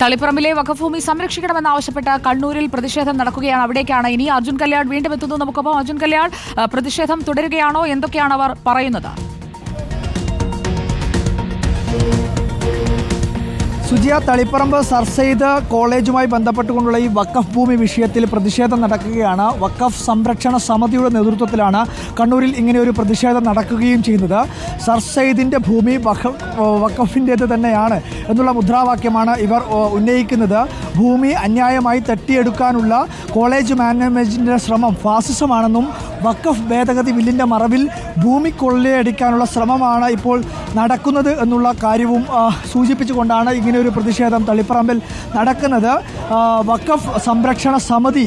തളിപ്പറമ്പിലെ വഖഭൂമി സംരക്ഷിക്കണമെന്നാവശ്യപ്പെട്ട് കണ്ണൂരിൽ പ്രതിഷേധം നടക്കുകയാണ്. അവിടേക്കാണ് ഇനി അർജുൻ കല്യാൺ വീണ്ടും എത്തുന്നത്. നമുക്കൊപ്പം അർജുൻ കല്യാൺ പ്രതിഷേധം തുടരുകയാണോ? എന്തൊക്കെയാണ് അവർ പറയുന്നത്? സുജിയ തളിപ്പറമ്പ് സർ സെയ്ദ് കോളേജുമായി ബന്ധപ്പെട്ടുകൊണ്ടുള്ള ഈ വക്കഫ് ഭൂമി വിഷയത്തിൽ പ്രതിഷേധം നടക്കുകയാണ്. വക്കഫ് സംരക്ഷണ സമിതിയുടെ നേതൃത്വത്തിലാണ് കണ്ണൂരിൽ ഇങ്ങനെ ഒരു പ്രതിഷേധം നടക്കുകയും ചെയ്യുന്നത്. സർ സെയ്ദിന്റെ ഭൂമി വക്കഫിന്റേത് തന്നെയാണ് എന്നുള്ള മുദ്രാവാക്യമാണ് ഇവർ ഉന്നയിക്കുന്നത്. ഭൂമി അന്യായമായി തട്ടിയെടുക്കാനുള്ള കോളേജ് മാനേജ്മെന്റിന്റെ ശ്രമം ഫാസിസമാണെന്നും വക്കഫ് ഭേദഗതി ബില്ലിന്റെ മറവിൽ ഭൂമി കൊള്ളയടിക്കാനുള്ള ശ്രമമാണ് ഇപ്പോൾ നടക്കുന്നത് എന്നുള്ള കാര്യവും സൂചിപ്പിച്ചുകൊണ്ടാണ് ഇങ്ങനെ ഒരു പ്രതിഷേധം തളിപ്പറമ്പിൽ നടക്കുന്നത്. വക്കഫ് സംരക്ഷണ സമിതി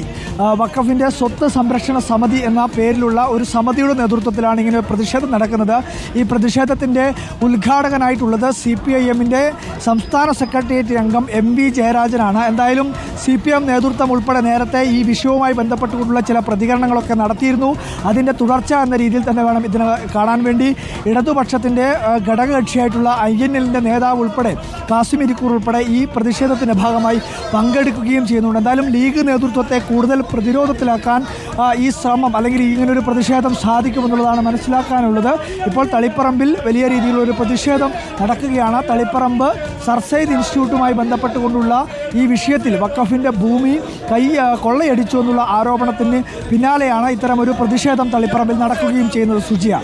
വക്കഫിന്റെ സ്വത്ത് സംരക്ഷണ സമിതി എന്ന പേരിലുള്ള ഒരു സമിതിയുടെ നേതൃത്വത്തിലാണ് ഇങ്ങനെ പ്രതിഷേധം നടക്കുന്നത്. ഈ പ്രതിഷേധത്തിന്റെ ഉദ്ഘാടകനായിട്ടുള്ളത് സി പി ഐ എമ്മിന്റെ സംസ്ഥാന സെക്രട്ടേറിയറ്റ് അംഗം എം വി ജയരാജനാണ്. എന്തായാലും സി പി എം നേതൃത്വം ഉൾപ്പെടെ നേരത്തെ ഈ വിഷയവുമായി ബന്ധപ്പെട്ടുകൊണ്ടുള്ള ചില പ്രതികരണങ്ങളൊക്കെ നടത്തിയിരുന്നു. അതിന്റെ തുടർച്ച എന്ന രീതിയിൽ തന്നെ വേണം ഇതിനെ കാണാൻ വേണ്ടി. ഇടതുപക്ഷത്തിന്റെ ഘടകകക്ഷിയായിട്ടുള്ള ഐ എൻ എല്ലിന്റെ നേതാവ് ഉൾപ്പെടെ കാസിം ഇരിക്കൂർ ഉൾപ്പെടെ ഈ പ്രതിഷേധത്തിന്റെ ഭാഗമായി പങ്കെടുക്കുകയും ചെയ്യുന്നുണ്ട്. എന്തായാലും ലീഗ് നേതൃത്വത്തെ കൂടുതൽ പ്രതിരോധത്തിലാക്കാൻ ഈ ശ്രമം അല്ലെങ്കിൽ ഇങ്ങനൊരു പ്രതിഷേധം സാധിക്കുമെന്നുള്ളതാണ് മനസ്സിലാക്കാനുള്ളത്. ഇപ്പോൾ തളിപ്പറമ്പിൽ വലിയ രീതിയിലുള്ള ഒരു പ്രതിഷേധം നടക്കുകയാണ്. തളിപ്പറമ്പ് സർസൈദ് ഇൻസ്റ്റിറ്റ്യൂട്ടുമായി ബന്ധപ്പെട്ടുകൊണ്ടുള്ള ഈ വിഷയത്തിൽ വക്കഫിന്റെ ഭൂമി കൈ കൊള്ളയടിച്ചു എന്നുള്ള ആരോപണത്തിന് പിന്നാലെയാണ് ഇത്തരമൊരു പ്രതിഷേധം തളിപ്പറമ്പിൽ നടക്കുകയും ചെയ്യുന്നത് സുജിയ.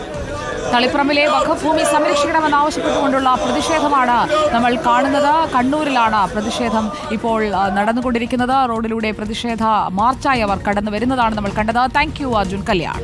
തളിപ്പറമ്പിലെ വഖഭൂമി സംരക്ഷിക്കണമെന്നാവശ്യപ്പെട്ടുകൊണ്ടുള്ള പ്രതിഷേധമാണ് നമ്മൾ കാണുന്നത്. കണ്ണൂരിലാണ് പ്രതിഷേധം ഇപ്പോൾ നടന്നുകൊണ്ടിരിക്കുന്നത്. റോഡിലൂടെ പ്രതിഷേധ മാർച്ചായി അവർ കടന്നു വരുന്നതാണ് നമ്മൾ കണ്ടത്. താങ്ക് അർജുൻ കല്യാൺ.